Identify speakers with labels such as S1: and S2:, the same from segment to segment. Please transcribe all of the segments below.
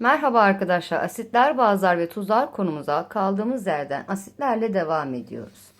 S1: Merhaba arkadaşlar. Asitler, bazlar ve tuzlar konumuza kaldığımız yerden asitlerle devam ediyoruz.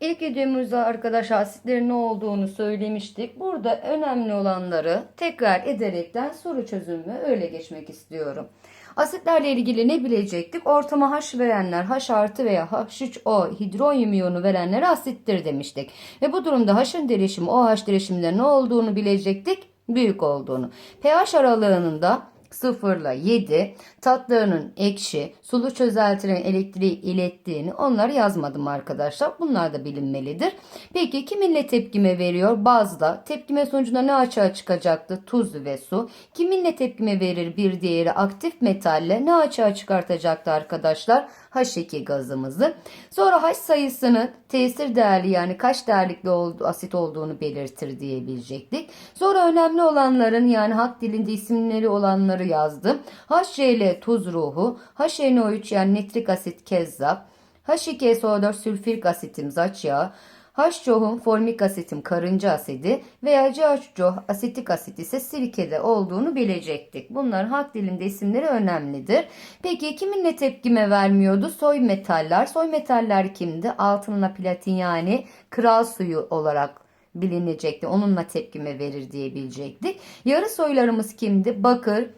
S1: İlk videomuzda arkadaşlar asitlerin ne olduğunu söylemiştik. Burada önemli olanları tekrar ederekten soru çözümü öyle geçmek istiyorum. Asitlerle ilgili ne bilecektik? Ortama H verenler H artı veya H3O hidronyum iyonu verenlere asittir demiştik. Ve bu durumda H'ın derişimi OH derişiminde ne olduğunu bilecektik? Büyük olduğunu. pH aralığının da 0 ile 7 tatlarının ekşi, sulu çözeltilerin elektriği ilettiğini onları yazmadım arkadaşlar. Bunlar da bilinmelidir. Peki kiminle tepkime veriyor? Bazda tepkime sonucunda ne açığa çıkacaktı? Tuz ve su. Kiminle tepkime verir bir diğeri aktif metalle ne açığa çıkartacaktı arkadaşlar? H2 gazımızı. Sonra H sayısını tesir değerli yani kaç değerlikli asit olduğunu belirtir diyebilecektik. Sonra önemli olanların yani halk dilinde isimleri olanları yazdım. HCl tuz ruhu, HNO3 yani nitrik asit kezzap, H2SO4 sülfürik asitimiz açığa, H-CoH'un formik asitim karınca asidi veya CH-CoH asetik asit ise sirkede olduğunu bilecektik. Bunların halk dilinde isimleri önemlidir. Peki kiminle tepkime vermiyordu? Soy metaller. Soy metaller kimdi? Altınla platin yani kral suyu olarak bilinecekti. Onunla tepkime verir diye bilecektik. Yarı soylarımız kimdi? Bakır,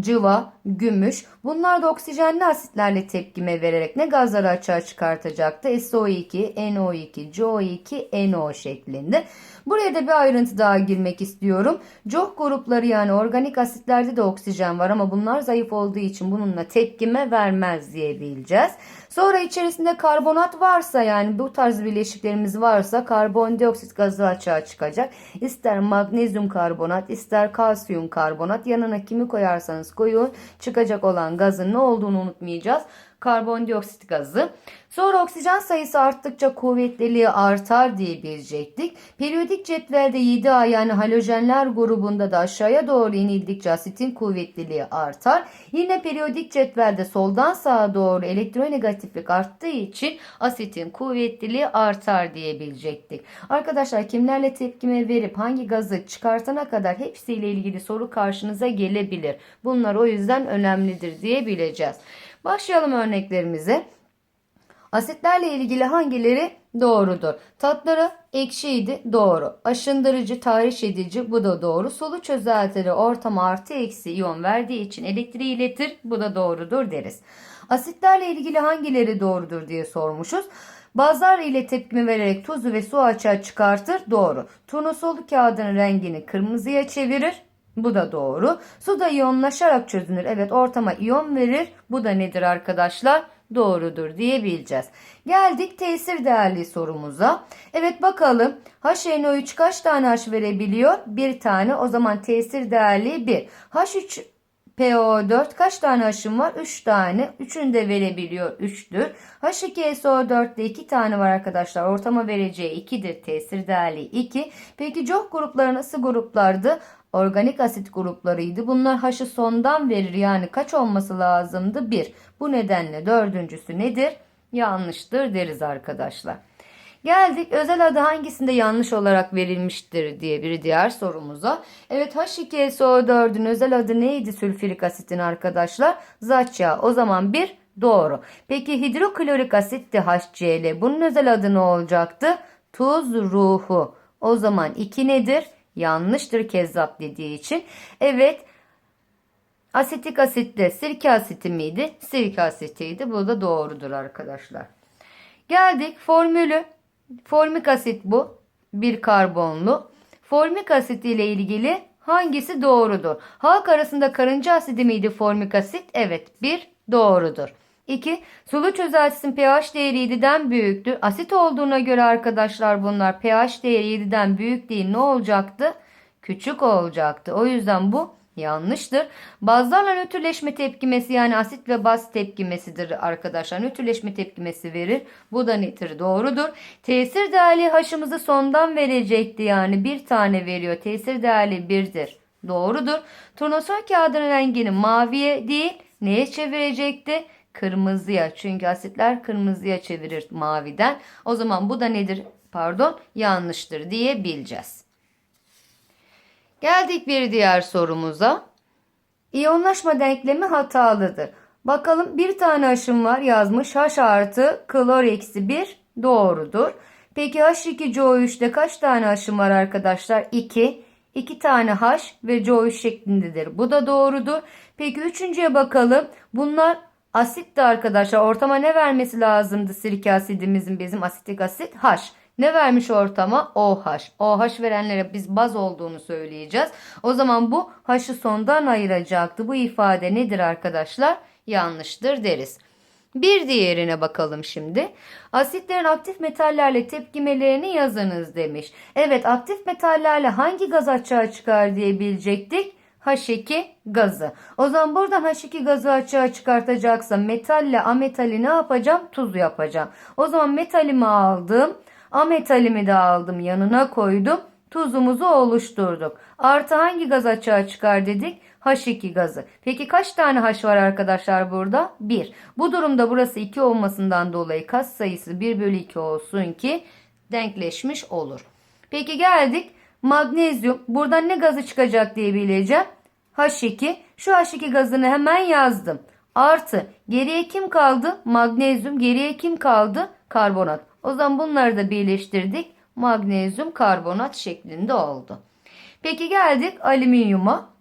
S1: cıva, gümüş. Bunlar da oksijenli asitlerle tepkime vererek ne gazları açığa çıkartacaktı? SO2, NO2, CO2, NO şeklinde. Buraya da bir ayrıntı daha girmek istiyorum. COH grupları yani organik asitlerde de oksijen var ama bunlar zayıf olduğu için bununla tepkime vermez diye bileceğiz. Sonra içerisinde karbonat varsa yani bu tarz bileşiklerimiz varsa karbondioksit gazı açığa çıkacak. İster magnezyum karbonat ister kalsiyum karbonat yanına kimi koyarsanız koyun çıkacak olan gazın ne olduğunu unutmayacağız karbondioksit gazı. Sonra oksijen sayısı arttıkça kuvvetliliği artar diye bilecektik. Periyodik cetvelde 7A yani halojenler grubunda da aşağıya doğru inildikçe asitin kuvvetliliği artar. Yine periyodik cetvelde soldan sağa doğru elektronegatiflik arttığı için asitin kuvvetliliği artar diye bilecektik. Arkadaşlar kimlerle tepkime verip hangi gazı çıkartana kadar hepsiyle ilgili soru karşınıza gelebilir. Bunlar o yüzden önemlidir diye bileceğiz. Başlayalım örneklerimize. Asitlerle ilgili hangileri doğrudur? Tatları ekşiydi doğru. Aşındırıcı, tahriş edici bu da doğru. Solu çözeltileri ortama artı eksi iyon verdiği için elektriği iletir. Bu da doğrudur deriz. Asitlerle ilgili hangileri doğrudur diye sormuşuz. Bazlar ile tepkime vererek tuzu ve su açığa çıkartır. Doğru. Turnusol kağıdın rengini kırmızıya çevirir. Bu da doğru. Su da iyonlaşarak çözünür. Evet ortama iyon verir. Bu da nedir arkadaşlar? Doğrudur diyebileceğiz. Geldik tesir değerli sorumuza. Evet bakalım HNO3 kaç tane H verebiliyor? Bir tane. O zaman tesir değerli 1. H3 PO4 kaç tane H'ım var? 3 tane. 3'ünü de verebiliyor 3'tür. H2SO4'te 2 tane var arkadaşlar. Ortama vereceği 2'dir. Tesir değerli 2. Peki COH grupları nasıl gruplardı? Organik asit gruplarıydı. Bunlar H'ı sondan verir. Yani kaç olması lazımdı? 1. Bu nedenle dördüncüsü nedir? Yanlıştır deriz arkadaşlar. Geldik özel adı hangisinde yanlış olarak verilmiştir diye bir diğer sorumuza. Evet H2SO4'ün özel adı neydi sülfürik asitin arkadaşlar? Zatça. O zaman bir doğru. Peki hidroklorik asitti HCl. Bunun özel adı ne olacaktı? Tuz ruhu. O zaman 2 nedir? Yanlıştır kezzap dediği için. Evet asetik asitte sirke asiti miydi? Sirke asitiydi. Bu da doğrudur arkadaşlar. Geldik formülü. Formik asit bu. Bir karbonlu. Formik asit ile ilgili hangisi doğrudur? Halk arasında karınca asidi miydi formik asit? Evet bir doğrudur. 2. Sulu çözeltisinin pH değeri 7'den büyüktür. Asit olduğuna göre arkadaşlar bunlar pH değeri 7'den büyük değil ne olacaktı? Küçük olacaktı. O yüzden bu yanlıştır. Bazlarla nötrleşme tepkimesi yani asit ve baz tepkimesidir arkadaşlar. Nötrleşme tepkimesi verir. Bu da netir? Doğrudur. Tesir değerli haşımızı sondan verecekti yani bir tane veriyor. Tesir değerli birdir. Doğrudur. Turnusol kağıdının rengini maviye değil neye çevirecekti? Kırmızıya. Çünkü asitler kırmızıya çevirir maviden. O zaman bu da nedir? Pardon yanlıştır diye bileceğiz. Geldik bir diğer sorumuza. İyonlaşma denklemi hatalıdır. Bakalım bir tane H'ım var yazmış. H artı klor eksi 1 doğrudur. Peki H2CO3'te kaç tane H'ım var arkadaşlar? 2. 2 tane H ve CO3 şeklindedir. Bu da doğrudur. Peki üçüncüye bakalım. Bunlar asitti arkadaşlar. Ortama ne vermesi lazımdı sirke asidimizin bizim asitik asit? H. Ne vermiş ortama? OH. OH verenlere biz baz olduğunu söyleyeceğiz. O zaman bu H'ı sondan ayıracaktı. Bu ifade nedir arkadaşlar? Yanlıştır deriz. Bir diğerine bakalım şimdi. Asitlerin aktif metallerle tepkimelerini yazınız demiş. Evet aktif metallerle hangi gaz açığa çıkar diye bilecektik. H2 gazı. O zaman buradan H2 gazı açığa çıkartacaksam metalle ametali ne yapacağım? Tuz yapacağım. O zaman metalimi aldım. Ametalimi de aldım yanına koydum. Tuzumuzu oluşturduk. Artı hangi gaz açığa çıkar dedik? H2 gazı. Peki kaç tane H var arkadaşlar burada? 1. Bu durumda burası 2 olmasından dolayı kas sayısı 1 bölü 2 olsun ki denkleşmiş olur. Peki geldik magnezyum. Buradan ne gazı çıkacak diye bileceğim. H2. Şu H2 gazını hemen yazdım. Artı geriye kim kaldı? Magnezyum. Geriye kim kaldı? Karbonat. O zaman bunları da birleştirdik. Magnezyum karbonat şeklinde oldu. Peki geldik alüminyuma.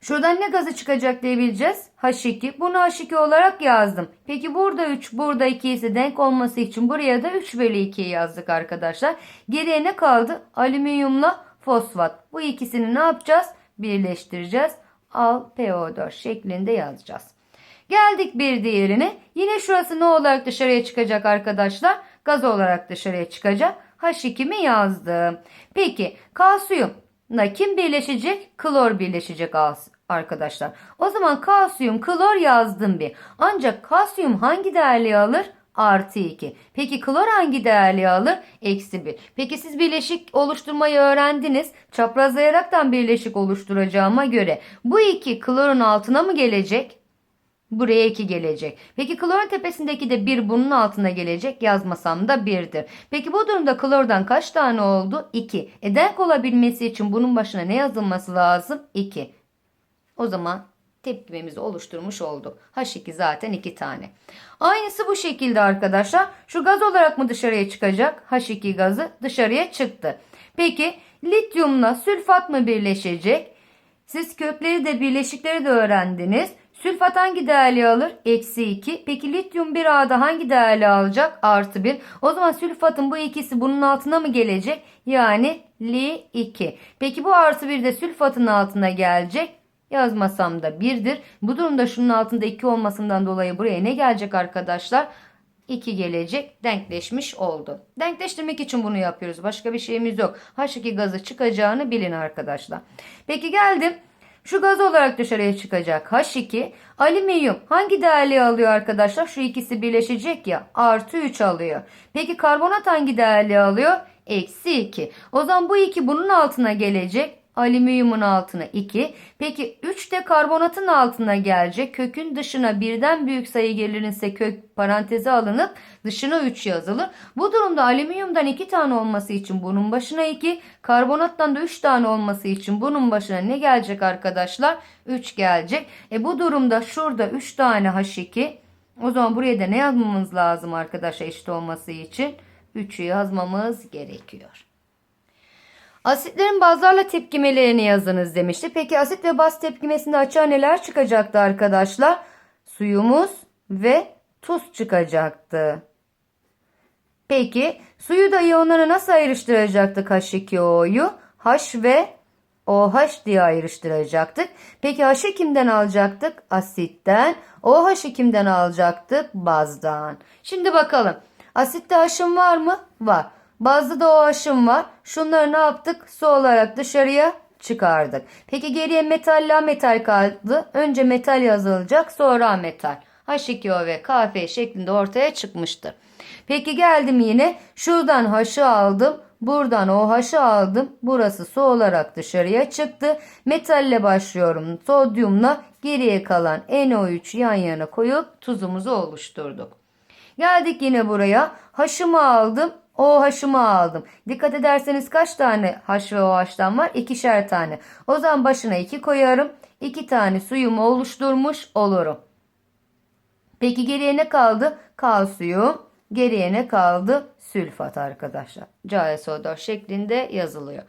S1: Şuradan ne gazı çıkacak diye bileceğiz. H2. Bunu H2 olarak yazdım. Peki burada 3, burada 2 ise denk olması için buraya da 3 bölü 2'yi yazdık arkadaşlar. Geriye ne kaldı? Alüminyumla fosfat. Bu ikisini ne yapacağız? Birleştireceğiz. Al PO4 şeklinde yazacağız. Geldik bir diğerine. Yine şurası ne olarak dışarıya çıkacak arkadaşlar? Gaz olarak dışarıya çıkacak. H2'mi yazdım. Peki kalsiyumla kim birleşecek? Klor birleşecek arkadaşlar. O zaman kalsiyum klor yazdım bir. Ancak kalsiyum hangi değerli alır? Artı 2. Peki klor hangi değerli alır? Eksi 1. Peki siz birleşik oluşturmayı öğrendiniz. Çaprazlayaraktan birleşik oluşturacağıma göre bu iki klorun altına mı gelecek? Buraya 2 gelecek. Peki klorun tepesindeki de 1 bunun altına gelecek. Yazmasam da 1'dir. Peki bu durumda klordan kaç tane oldu? 2. E denk olabilmesi için bunun başına ne yazılması lazım? 2. O zaman tepkimemizi oluşturmuş olduk. H2 zaten 2 tane. Aynısı bu şekilde arkadaşlar. Şu gaz olarak mı dışarıya çıkacak? H2 gazı dışarıya çıktı. Peki lityumla sülfat mı birleşecek? Siz kökleri de birleşikleri de öğrendiniz. Sülfat hangi değerli alır? Eksi 2. Peki lityum 1A'da hangi değerli alacak? Artı 1. O zaman sülfatın bu ikisi bunun altına mı gelecek? Yani Li2. Peki bu artı 1 de sülfatın altına gelecek. Yazmasam da 1'dir. Bu durumda şunun altında 2 olmasından dolayı buraya ne gelecek arkadaşlar? 2 gelecek denkleşmiş oldu. Denkleştirmek için bunu yapıyoruz. Başka bir şeyimiz yok. H2 gazı çıkacağını bilin arkadaşlar. Peki geldim. Şu gaz olarak dışarıya çıkacak H2. Alüminyum hangi değerli alıyor arkadaşlar? Şu ikisi birleşecek ya. Artı 3 alıyor. Peki karbonat hangi değerli alıyor? Eksi 2. O zaman bu 2 bunun altına gelecek. Alüminyumun altına 2. Peki 3 de karbonatın altına gelecek. Kökün dışına birden büyük sayı gelirse kök paranteze alınıp dışına 3 yazılır. Bu durumda alüminyumdan 2 tane olması için bunun başına 2. Karbonattan da 3 tane olması için bunun başına ne gelecek arkadaşlar? 3 gelecek. E bu durumda şurada 3 tane H2. O zaman buraya da ne yazmamız lazım arkadaşlar eşit olması için? 3'ü yazmamız gerekiyor. Asitlerin bazlarla tepkimelerini yazınız demişti. Peki asit ve baz tepkimesinde açığa neler çıkacaktı arkadaşlar? Suyumuz ve tuz çıkacaktı. Peki suyu da iyonlara nasıl ayrıştıracaktık H2O'yu? H ve OH diye ayrıştıracaktık. Peki H'ı kimden alacaktık? Asitten. OH'ı kimden alacaktık? Bazdan. Şimdi bakalım. Asitte H'ım var mı? Var. Bazda da OH'ım var. Şunları ne yaptık? Su olarak dışarıya çıkardık. Peki geriye metal metal kaldı. Önce metal yazılacak sonra metal. H2O ve KF şeklinde ortaya çıkmıştır. Peki geldim yine şuradan H'ı aldım. Buradan OH'ı aldım. Burası su olarak dışarıya çıktı. Metalle başlıyorum. Sodyumla geriye kalan NO3 yan yana koyup tuzumuzu oluşturduk. Geldik yine buraya. H'ımı aldım. OH'ımı aldım. Dikkat ederseniz kaç tane H ve OH'tan var? İkişer tane. O zaman başına 2 koyarım. iki tane suyumu oluşturmuş olurum. Peki geriye ne kaldı? Kalsiyum. Geriye ne kaldı? Sülfat arkadaşlar. CaSO4 şeklinde yazılıyor.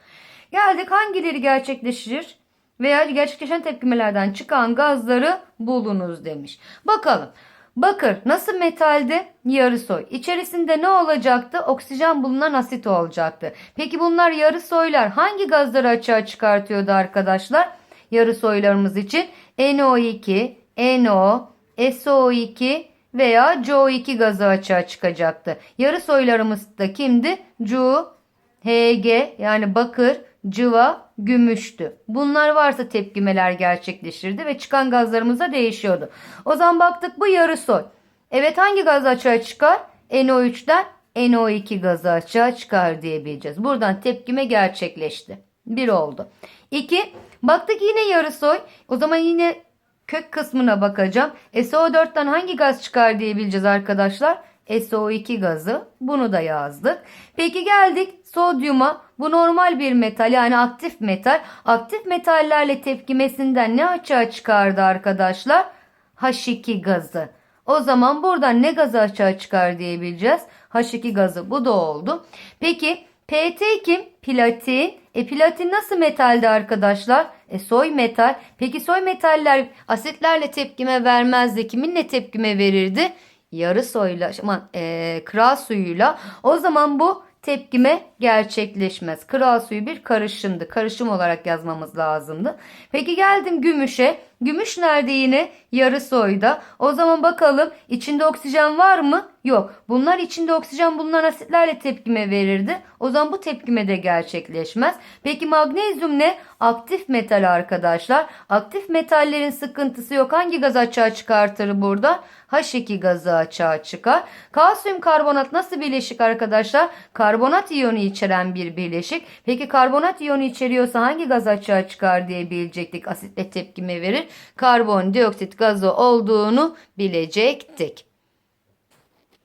S1: Geldik hangileri gerçekleşir veya gerçekleşen tepkimelerden çıkan gazları bulunuz demiş. Bakalım. Bakır nasıl metaldi? Yarı soy. İçerisinde ne olacaktı? Oksijen bulunan asit olacaktı. Peki bunlar yarı soylar hangi gazları açığa çıkartıyordu arkadaşlar? Yarı soylarımız için NO2, NO, SO2 veya CO2 gazı açığa çıkacaktı. Yarı soylarımız da kimdi? Cu, Hg yani bakır, cıva, gümüştü. Bunlar varsa tepkimeler gerçekleşirdi ve çıkan gazlarımız da değişiyordu. O zaman baktık bu yarı soy. Evet hangi gaz açığa çıkar? NO3'den NO2 gazı açığa çıkar diyebileceğiz. Buradan tepkime gerçekleşti. Bir oldu. İki, baktık yine yarı soy. O zaman yine kök kısmına bakacağım. SO4'ten hangi gaz çıkar diyebileceğiz arkadaşlar. SO2 gazı. Bunu da yazdık. Peki geldik sodyuma. Bu normal bir metal yani aktif metal. Aktif metallerle tepkimesinden ne açığa çıkardı arkadaşlar? H2 gazı. O zaman buradan ne gazı açığa çıkar diyebileceğiz. H2 gazı bu da oldu. Peki PT kim? Platin. E platin nasıl metaldi arkadaşlar? E soy metal. Peki soy metaller asitlerle tepkime vermezdi. Kiminle tepkime verirdi? Yarı soyla, aman, e, kral suyuyla. O zaman bu tepkime gerçekleşmez. Kral suyu bir karışımdı. Karışım olarak yazmamız lazımdı. Peki geldim gümüşe. Gümüş nerede yine? Yarı soyda. O zaman bakalım içinde oksijen var mı? Yok. Bunlar içinde oksijen bulunan asitlerle tepkime verirdi. O zaman bu tepkime de gerçekleşmez. Peki magnezyum ne? Aktif metal arkadaşlar. Aktif metallerin sıkıntısı yok. Hangi gaz açığa çıkartır burada? H2 gazı açığa çıkar. Kalsiyum karbonat nasıl bileşik arkadaşlar? Karbonat iyonu içeren bir bileşik. Peki karbonat iyonu içeriyorsa hangi gaz açığa çıkar diye bilecektik. Asitle tepkime verir. Karbondioksit gazı olduğunu bilecektik.